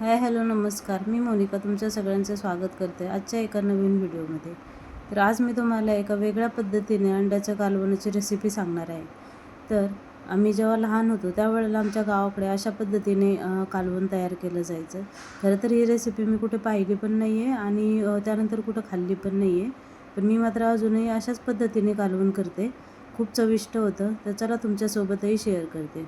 Hi hello नमस्कार. मी मोनिका तुमच्या सगळ्यांचं स्वागत करते आजच्या एका नवीन व्हिडिओमध्ये. तर आज मी तुम्हाला एका वेगळ्या पद्धतीने अंड्याच्या कालवणाची रेसिपी सांगणार आहे. तर आम्ही जेव्हा लहान होतो त्यावेळेला आमच्या गावाकडे अशा पद्धतीने कालवण तयार केलं जायचं. खरं तर ही रेसिपी मी कुठे पाहिली पण नाही आहे आणि त्यानंतर कुठं खाल्ली पण नाही आहे पण मी मात्र अजूनही अशाच पद्धतीने कालवण करते. खूप चविष्ट होतं. तर चला तुमच्यासोबतही शेअर करते.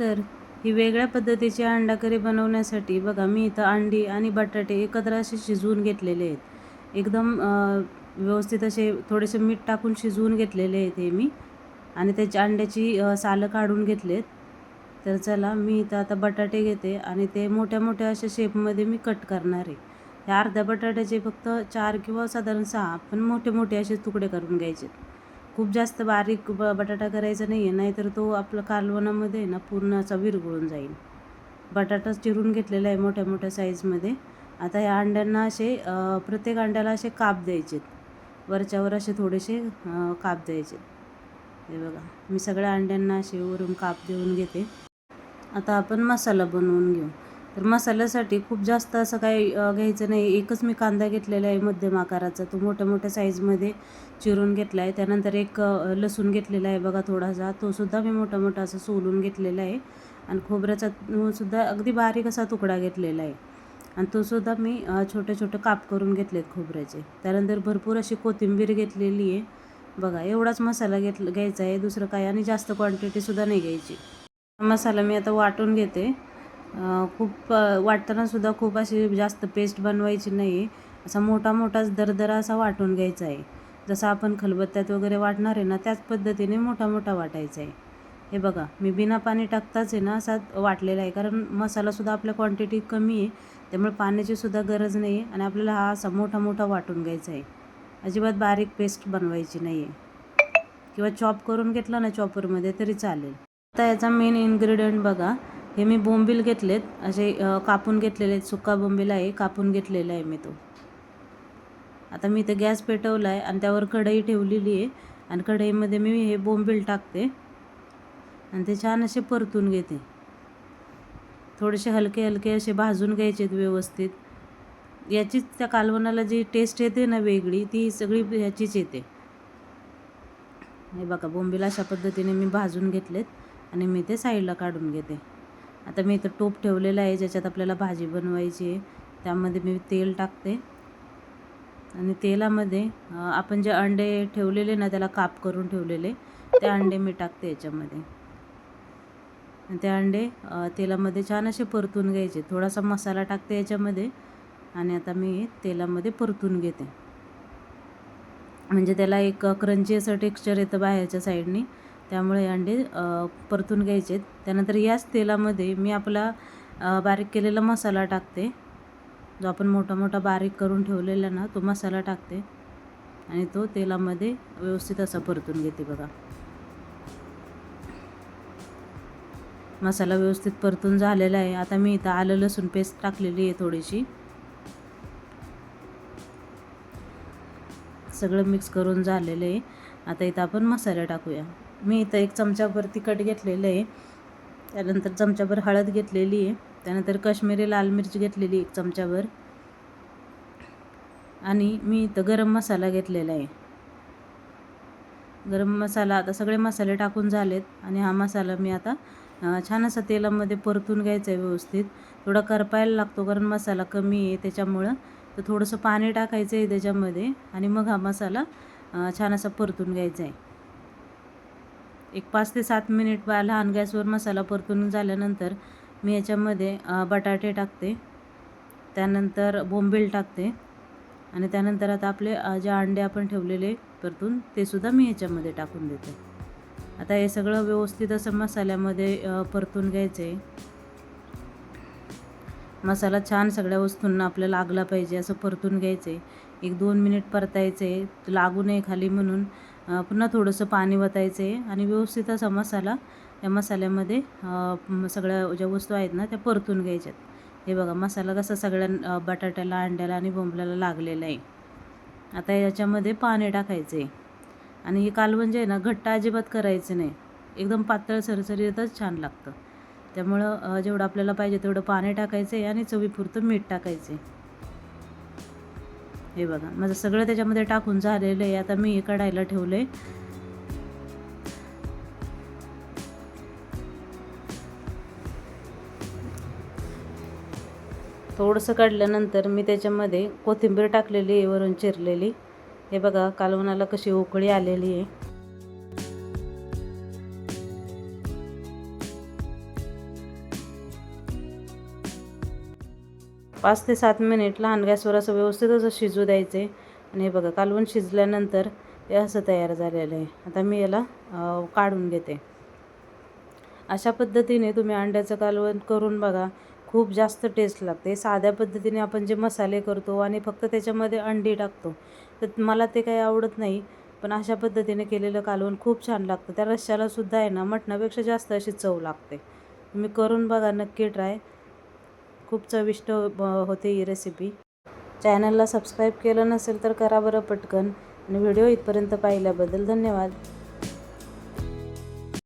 तर ही वेगळ्या पद्धतीची अंडाकरी बनवण्यासाठी बघा मी इथं अंडी आणि बटाटे एकत्र असे शिजवून घेतलेले आहेत. एकदम व्यवस्थित असे थोडेसे मीठ टाकून शिजवून घेतलेले आहेत हे मी. आणि त्याची अंड्याची सालं काढून घेतलेत. तर चला मी इथं आता बटाटे घेते आणि ते मोठ्या मोठ्या अशा शेपमध्ये मी कट करणार आहे. ह्या अर्ध्या बटाट्याचे फक्त चार किंवा साधारण सहा पण मोठे मोठे असे तुकडे करून घ्यायचे खूप जास्त बारीक ब बटाटा करायचा नाही आहे नाहीतर तो आपलं कालवणामध्ये ना पूर्ण असा विरघळून जाईल. बटाटा चिरून घेतलेला आहे मोठ्या मोठ्या साईजमध्ये. आता या अंड्यांना असे प्रत्येक अंड्याला असे काप द्यायचेत. वरच्यावर असे थोडेसे काप द्यायचे हे बघा मी सगळ्या अंड्यांना असे वरून काप देऊन घेते. आता आपण मसाला बनवून घेऊ. तर मसाल्यासाठी खूप जास्त असं काही घ्यायचं नाही. एकच मी कांदा घेतलेला आहे मध्यम आकाराचा. तो मोठ्या मोठ्या साईजमध्ये चिरून घेतला आहे. त्यानंतर एक लसूण घेतलेला आहे बघा थोडासा. तो सुद्धा मी मोठा मोठा असं सोलून घेतलेला आहे. आणि खोबऱ्याचा सुद्धा अगदी बारीक असा तुकडा घेतलेला आहे. आणि तो सुद्धा मी छोटे छोटे काप करून घेतलेत खोबऱ्याचे. त्यानंतर भरपूर अशी कोथिंबीर घेतलेली आहे. बघा एवढाच मसाला घेतला घ्यायचा आहे. दुसरं काय आणि जास्त क्वांटिटीसुद्धा नाही घ्यायची. मसाला मी आता वाटून घेते. खूप वाटतानासुद्धा खूप अशी जास्त पेस्ट बनवायची नाही. असा मोठा मोठाच दरदरा असा वाटून घ्यायचा आहे. जसं आपण खलबत्त्यात वगैरे वाटणार आहे ना त्याच पद्धतीने मोठा मोठा वाटायचा आहे. हे बघा मी बिना पाणी टाकताच आहे ना असा वाटलेला आहे. कारण मसालासुद्धा आपल्या क्वांटिटी कमी आहे. त्यामुळे पाण्याची सुद्धा गरज नाही आहे आणि आपल्याला हा असा मोठा मोठा वाटून घ्यायचा आहे. अजिबात बारीक पेस्ट बनवायची नाही आहे. किंवा चॉप करून घेतला ना चॉपरमध्ये तरी चालेल. आता याचा मेन इन्ग्रेडियंट बघा. हे मी बोंबील घेतलेत असे कापून घेतलेले आहेत सुका बोंबील आहे कापून घेतलेला आहे मी तो. आता मी इथं गॅस पेटवला आहे आणि त्यावर कढई ठेवलेली आहे आणि कढईमध्ये मी हे बोंबील टाकते आणि ते छान असे परतून घेते. थोडेसे हलके हलके असे भाजून घ्यायचे आहेत व्यवस्थित. याचीच त्या कालवणाला जी टेस्ट येते ना वेगळी ती सगळी ह्याचीच येते. हे बघा बोंबील अशा पद्धतीने मी भाजून घेतलेत आणि मी ते साईडला काढून घेते. आता मी इथं टोप ठेवलेला आहे ज्याच्यात आपल्याला भाजी बनवायची आहे. त्यामध्ये मी तेल टाकते. आणि तेलामध्ये आपण जे अंडे ठेवलेले ना त्याला काप करून ठेवलेले ते अंडे मी टाकते याच्यामध्ये. ते अंडे तेलामध्ये छान असे परतून घ्यायचे. थोडासा मसाला टाकते याच्यामध्ये आणि आता मी तेलामध्ये परतून घेते. म्हणजे त्याला एक क्रंची असं टेक्स्चर येतं बाहेरच्या साईडनी त्यामुळे अंडे परतून घ्यायचे. आहेत त्यानंतर याच तेलामध्ये मी आपला बारीक केलेला मसाला टाकते. जो आपण मोठा मोठा बारीक करून ठेवलेला ना तो मसाला टाकते. आणि तो तेलामध्ये व्यवस्थित असा परतून घेते बघा. मसाला व्यवस्थित परतून झालेला आहे. आता मी इथं आलं लसूण पेस्ट टाकलेली आहे थोडीशी. सगळं मिक्स करून झालेलं आहे. आता इथं आपण मसाला टाकूया. मी इथं एक चमचाभर तिखट घेतलेलं आहे. त्यानंतर चमचाभर हळद घेतलेली आहे. त्यानंतर काश्मीरी लाल मिरची घेतलेली एक चमचाभर. आणि मी इथं गरम मसाला घेतलेला आहे. गरम मसाला आता सगळे मसाले टाकून झालेत आणि हा मसाला मी आता छान असा तेलामध्ये परतून घ्यायचा आहे व्यवस्थित. थोडा करपायला लागतो कारण मसाला कमी आहे त्याच्यामुळं तर थोडंसं पाणी टाकायचं आहे त्याच्यामध्ये आणि मग हा मसाला छान असा परतून घ्यायचा आहे. एक पाच ते सात मिनिट बा लहान गॅसवर मसाला परतून झाल्यानंतर मी याच्यामध्ये बटाटे टाकते. त्यानंतर बोंबील टाकते. आणि त्यानंतर आता आपले जे अंडे आपण ठेवलेले परतून ते सुद्धा मी ह्याच्यामध्ये टाकून देते. आता हे सगळं व्यवस्थित असं मसाल्यामध्ये परतून घ्यायचं. आहे मसाला छान सगळ्या वस्तूंना आपल्याला लागला पाहिजे असं परतून घ्यायचं. आहे एक दोन मिनिट परतायचं. आहे लागू नये खाली म्हणून. पुन्हा थोडंसं पाणी वतायचं आहे आणि व्यवस्थित असा मसाला या मसाल्यामध्ये सगळ्या ज्या वस्तू आहेत ना त्या परतून घ्यायच्यात. हे बघा मसाला कसा सगळ्या बटाट्याला अंड्याला आणि बोंबल्याला लागलेला आहे. आता याच्यामध्ये पाणी टाकायचं आहे आणि हे कालवण जे म्हणजे आहे ना घट्ट अजिबात करायचं नाही. एकदम पातळ सरसरीतच छान लागतं. त्यामुळं जेवढं आपल्याला पाहिजे तेवढं पाणी टाकायचं आहे आणि चवीपुरतं मीठ टाकायचं आहे हे बघा माझं सगळं त्याच्यामध्ये टाकून झालेलं आहे. आता मी हे कढायला ठेवलं आहे थोडंसं काढल्यानंतर मी त्याच्यामध्ये कोथिंबीर टाकलेली आहे वरून चिरलेली. हे बघा कालवणाला कशी उकळी आलेली आहे. पाच ते सात मिनिट लहान गॅसवर असं व्यवस्थित असं शिजू द्यायचे. आणि हे बघा कालवण शिजल्यानंतर हे असं तयार झालेलं आहे. आता मी याला काढून घेते. अशा पद्धतीने तुम्ही अंड्याचं कालवण करून बघा खूप जास्त टेस्ट लागते. साध्या पद्धतीने आपण जे मसाले करतो आणि फक्त त्याच्यामध्ये अंडी टाकतो तर मला ते काही आवडत नाही. पण अशा पद्धतीने केलेलं कालवण खूप छान लागतं. त्या रश्श्याला सुद्धा आहे ना मटणापेक्षा जास्त अशी चव लागते. तुम्ही करून बघा नक्की ट्राय खूप चविष्ट ब- होते ही रेसिपी चॅनलला सबस्क्राईब केलं नसेल तर करा बरं पटकन. आणि व्हिडिओ इथपर्यंत पाहिल्याबद्दल धन्यवाद.